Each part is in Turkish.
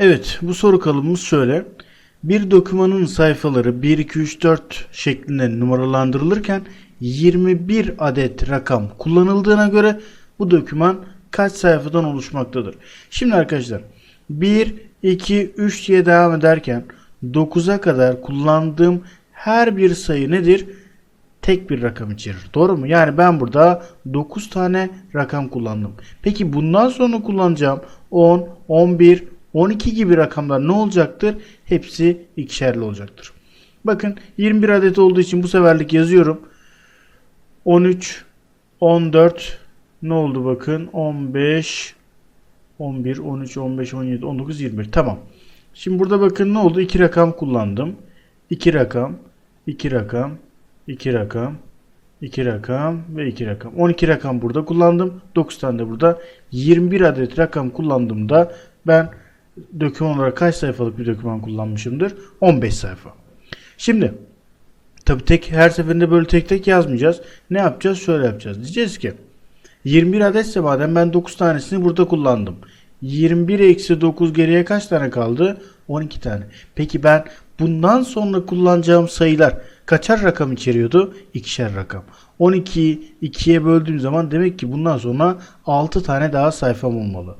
Evet bu soru kalıbımız şöyle. Bir dokümanın sayfaları 1, 2, 3, 4 şeklinde numaralandırılırken 21 adet rakam kullanıldığına göre bu doküman kaç sayfadan oluşmaktadır? Şimdi arkadaşlar 1, 2, 3 diye devam ederken 9'a kadar kullandığım her bir sayı nedir? tek bir rakam içerir. Doğru mu? Yani ben burada 9 tane rakam kullandım. Peki bundan sonra kullanacağım 10, 11, 12 gibi rakamlar ne olacaktır? Hepsi ikişerli olacaktır. Bakın 21 adet olduğu için bu seferlik yazıyorum. 13, 14, ne oldu bakın? 15, 11, 13, 15, 17, 19, 21. Tamam. Şimdi burada bakın ne oldu? 2 rakam kullandım. 2 rakam, 2 rakam, 2 rakam, 2 rakam ve 2 rakam. 12 rakam burada kullandım. 9 tane de burada. 21 adet rakam kullandığımda ben doküman olarak kaç sayfalık bir doküman kullanmışımdır? 15 sayfa. Şimdi tabi tek her seferinde böyle tek tek yazmayacağız. Ne yapacağız? Şöyle yapacağız. Diyeceğiz ki 21 adetse madem ben 9 tanesini burada kullandım. 21 eksi 9 geriye kaç tane kaldı? 12 tane. Peki ben bundan sonra kullanacağım sayılar kaçar rakam içeriyordu? İkişer rakam. 12'yi 2'ye böldüğüm zaman demek ki bundan sonra 6 tane daha sayfam olmalı.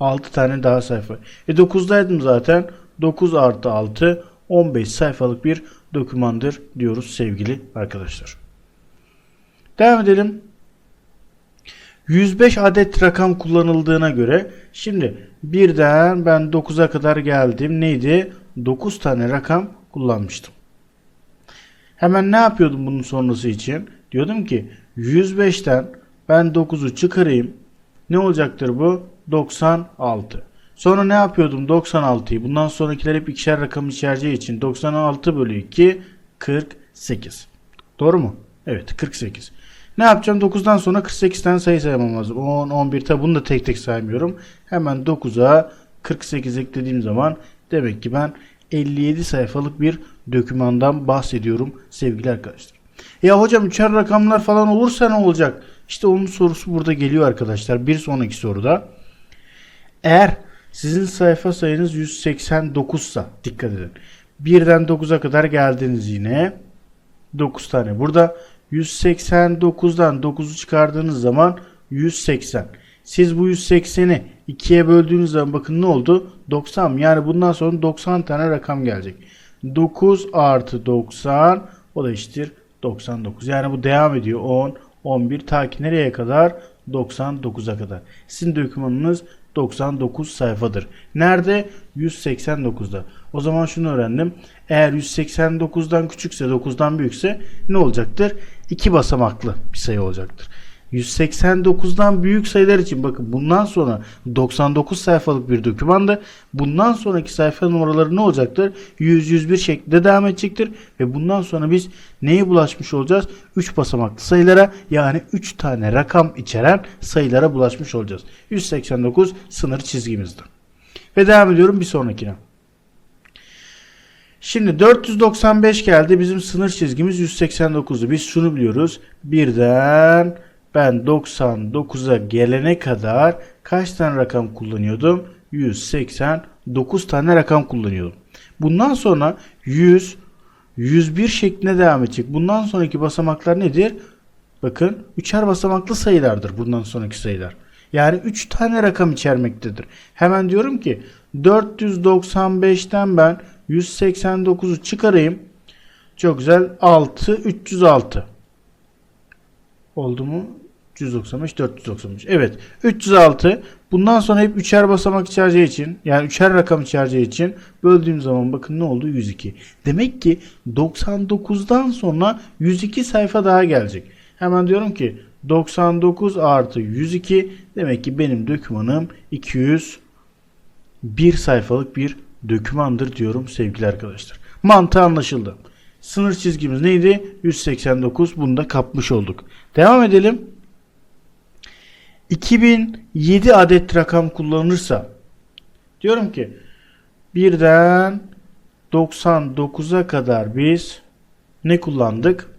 6 tane daha sayfa. E 9'daydım zaten. 9 artı 6 15 sayfalık bir dokümandır diyoruz sevgili arkadaşlar. Devam edelim. 105 adet rakam kullanıldığına göre şimdi birden ben 9'a kadar geldim. Neydi? 9 tane rakam kullanmıştım. Hemen ne yapıyordum bunun sonrası için? Diyordum ki 105'ten ben 9'u çıkarayım. Ne olacaktır bu? 96. Sonra ne yapıyordum? 96'yı. Bundan sonrakiler hep ikişer rakam içereceği için 96 bölü 2 48. Doğru mu? Evet 48. Ne yapacağım? 9'dan sonra 48 tane sayı saymam lazım. 10, 11 tabi bunu da tek tek saymıyorum. Hemen 9'a 48 eklediğim zaman demek ki ben 57 sayfalık bir dokümandan bahsediyorum sevgili arkadaşlar. Ya hocam üçer rakamlar falan olursa ne olacak? İşte onun sorusu burada geliyor arkadaşlar. Bir sonraki soruda. Eğer sizin sayfa sayınız 189 sa dikkat edin. Birden 9'a kadar geldiniz yine. 9 tane. Burada 189'dan 9'u çıkardığınız zaman 180. Siz bu 180'i 2'ye böldüğünüz zaman bakın ne oldu? 90. Yani bundan sonra 90 tane rakam gelecek. 9 artı 90 o da eşittir 99. Yani bu devam ediyor. 10, 11 ta ki nereye kadar? 99'a kadar. Sizin dokümanınız 99 sayfadır. Nerede? 189'da. O zaman şunu öğrendim. Eğer 189'dan küçükse 9'dan büyükse ne olacaktır? 2 basamaklı bir sayı olacaktır. 189'dan büyük sayılar için bakın bundan sonra 99 sayfalık bir dokümandı. Bundan sonraki sayfa numaraları ne olacaktır? 100 101 şeklinde devam edecektir ve bundan sonra biz neye bulaşmış olacağız? 3 basamaklı sayılara yani 3 tane rakam içeren sayılara bulaşmış olacağız. 189 sınır çizgimizde. Ve devam ediyorum bir sonrakine. Şimdi 495 geldi. Bizim sınır çizgimiz 189'du. Biz şunu biliyoruz. Birden ben 99'a gelene kadar kaç tane rakam kullanıyordum? 189 tane rakam kullanıyordum. Bundan sonra 100, 101 şeklinde devam edecek. Bundan sonraki basamaklar nedir? Bakın üçer basamaklı sayılardır bundan sonraki sayılar. Yani 3 tane rakam içermektedir. Hemen diyorum ki 495'ten ben 189'u çıkarayım. Çok güzel. 6, 306. Oldu mu? 395, 495. Evet. 306. Bundan sonra hep üçer basamak içereceği için yani üçer rakam içereceği için böldüğüm zaman bakın ne oldu? 102. Demek ki 99'dan sonra 102 sayfa daha gelecek. Hemen diyorum ki 99 artı 102 demek ki benim dokümanım 201 sayfalık bir dokümandır diyorum sevgili arkadaşlar. Mantığı anlaşıldı. Sınır çizgimiz neydi? 189. Bunu da kapmış olduk. Devam edelim. 2007 adet rakam kullanılırsa diyorum ki birden 99'a kadar biz ne kullandık?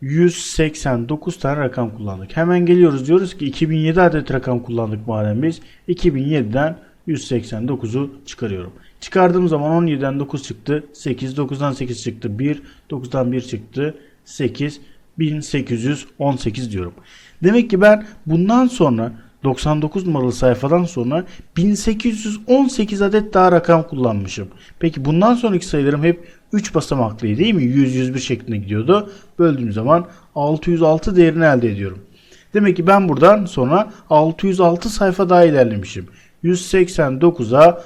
189 tane rakam kullandık. Hemen geliyoruz diyoruz ki 2007 adet rakam kullandık madem biz. 2007'den 189'u çıkarıyorum. Çıkardığım zaman 17'den 9 çıktı. 8, 9'dan 8 çıktı. 1, 9'dan 1 çıktı. 8, 1818 diyorum. Demek ki ben bundan sonra 99 numaralı sayfadan sonra 1818 adet daha rakam kullanmışım. Peki bundan sonraki sayılarım hep 3 basamaklıydı değil mi? 100 101 şeklinde gidiyordu. Böldüğüm zaman 606 değerini elde ediyorum. Demek ki ben buradan sonra 606 sayfa daha ilerlemişim. 189'a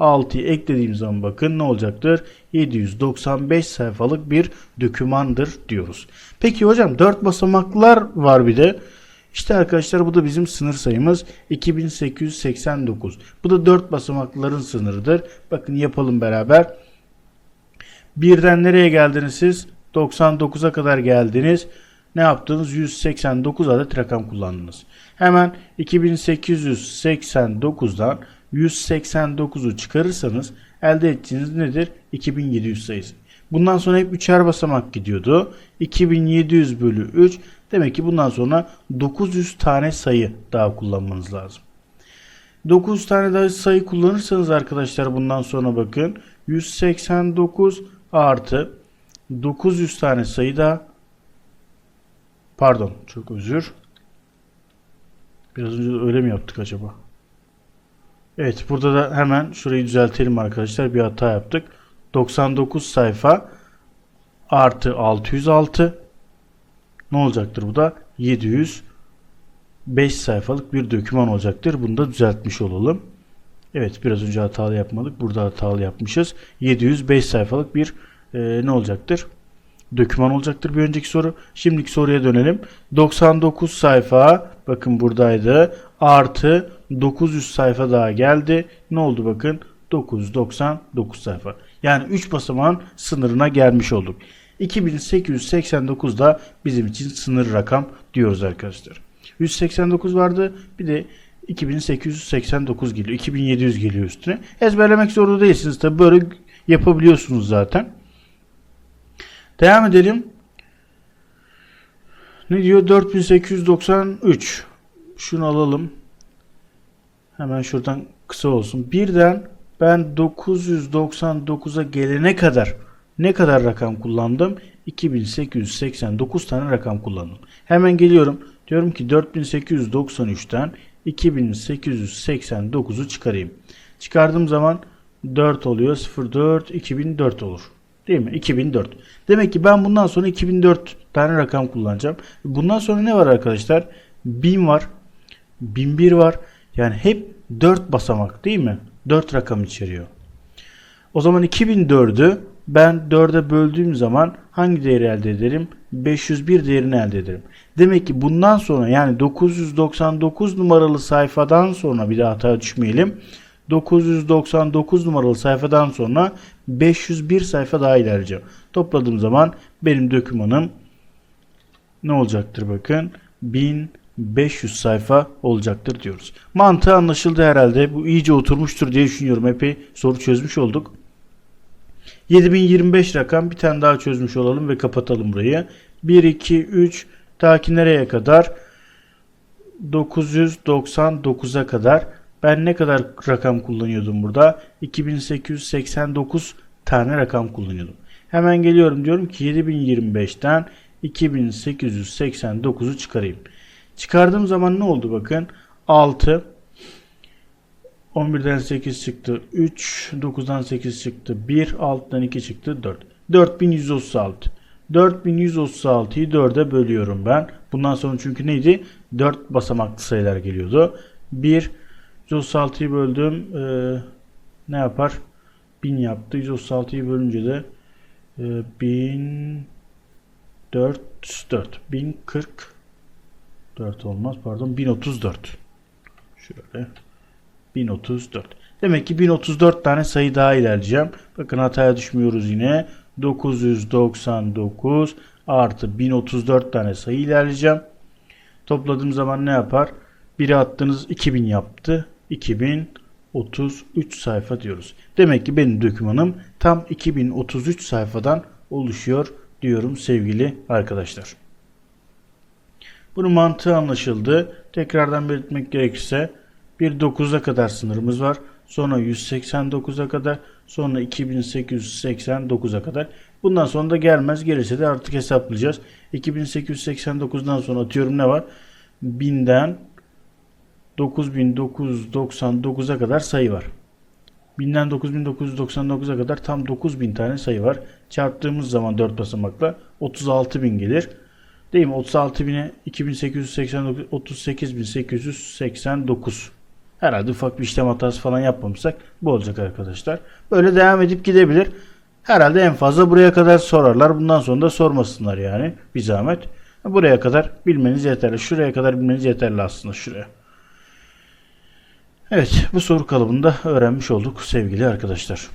606'yı eklediğim zaman bakın ne olacaktır? 795 sayfalık bir dokümandır diyoruz. Peki hocam 4 basamaklar var bir de. İşte arkadaşlar bu da bizim sınır sayımız 2889. Bu da 4 basamakların sınırıdır. Bakın yapalım beraber. Birden nereye geldiniz siz? 99'a kadar geldiniz. Ne yaptınız? 189 adet rakam kullandınız. Hemen 2889'dan 189'u çıkarırsanız elde ettiğiniz nedir? 2700 sayısı. Bundan sonra hep üçer basamak gidiyordu. 2700 bölü 3 demek ki bundan sonra 900 tane sayı daha kullanmanız lazım. 900 tane daha sayı kullanırsanız arkadaşlar bundan sonra bakın 189 artı 900 tane sayı daha pardon çok özür biraz önce öyle mi yaptık acaba? Evet burada da hemen şurayı düzeltelim arkadaşlar bir hata yaptık. 99 sayfa artı 606 ne olacaktır bu da 705 sayfalık bir doküman olacaktır. Bunu da düzeltmiş olalım. Evet biraz önce hatalı yapmadık. Burada hatalı yapmışız. 705 sayfalık bir e, ne olacaktır? Doküman olacaktır bir önceki soru. Şimdiki soruya dönelim. 99 sayfa bakın buradaydı. Artı 900 sayfa daha geldi. Ne oldu bakın? 999 sayfa. Yani 3 basamağın sınırına gelmiş olduk. 2889 da bizim için sınır rakam diyoruz arkadaşlar. 189 vardı. Bir de 2889 geliyor. 2700 geliyor üstüne. Ezberlemek zorunda değilsiniz. Tabi böyle yapabiliyorsunuz zaten. Devam edelim. Ne diyor? 4893. Şunu alalım. Hemen şuradan kısa olsun. Birden ben 999'a gelene kadar ne kadar rakam kullandım? 2889 tane rakam kullandım. Hemen geliyorum. Diyorum ki 4893'ten 2889'u çıkarayım. Çıkardığım zaman 4 oluyor. 04 2004 olur. Değil mi? 2004. Demek ki ben bundan sonra 2004 tane rakam kullanacağım. Bundan sonra ne var arkadaşlar? 1000 var. 1001 var. Yani hep 4 basamak değil mi? 4 rakam içeriyor. O zaman 2004'ü ben 4'e böldüğüm zaman hangi değeri elde ederim? 501 değerini elde ederim. Demek ki bundan sonra yani 999 numaralı sayfadan sonra bir daha hata düşmeyelim. 999 numaralı sayfadan sonra 501 sayfa daha ilerleyeceğim. Topladığım zaman benim dokümanım ne olacaktır bakın? 1500 sayfa olacaktır diyoruz. Mantığı anlaşıldı herhalde. Bu iyice oturmuştur diye düşünüyorum. Epey soru çözmüş olduk. 7025 rakam bir tane daha çözmüş olalım ve kapatalım burayı. 1, 2, 3 ta ki nereye kadar? 999'a kadar. Ben ne kadar rakam kullanıyordum burada? 2889 tane rakam kullanıyordum. Hemen geliyorum diyorum ki 7025'ten 2889'u çıkarayım. Çıkardığım zaman ne oldu bakın? 6 11'den 8 çıktı 3 9'dan 8 çıktı 1 6'dan 2 çıktı 4 4136 4136'yı 4'e bölüyorum ben. Bundan sonra çünkü neydi? 4 basamaklı sayılar geliyordu. 1 136'yı böldüm. Ee, ne yapar? 1000 yaptı. 136'yı bölünce de e, 1004 4 1040 4 olmaz. Pardon 1034 şöyle 1034 demek ki 1034 tane sayı daha ilerleyeceğim. Bakın hataya düşmüyoruz yine. 999 artı 1034 tane sayı ilerleyeceğim. Topladığım zaman ne yapar? 1'e attığınız 2000 yaptı. 2033 sayfa diyoruz. Demek ki benim dokümanım tam 2033 sayfadan oluşuyor diyorum sevgili arkadaşlar. Bunun mantığı anlaşıldı. Tekrardan belirtmek gerekirse Bir 9'a kadar sınırımız var. Sonra 189'a kadar. Sonra 2889'a kadar. Bundan sonra da gelmez. Gelirse de artık hesaplayacağız. 2889'dan sonra atıyorum ne var? 1000'den 9999'a kadar sayı var. 1000'den 9999'a kadar tam 9000 tane sayı var. Çarptığımız zaman 4 basamakla 36000 gelir. Değil mi? 36.000'e 2889 38889. Herhalde ufak bir işlem hatası falan yapmamışsak bu olacak arkadaşlar. Böyle devam edip gidebilir. Herhalde en fazla buraya kadar sorarlar. Bundan sonra da sormasınlar yani. Bir zahmet. Buraya kadar bilmeniz yeterli. Şuraya kadar bilmeniz yeterli aslında şuraya. Evet bu soru kalıbını da öğrenmiş olduk sevgili arkadaşlar.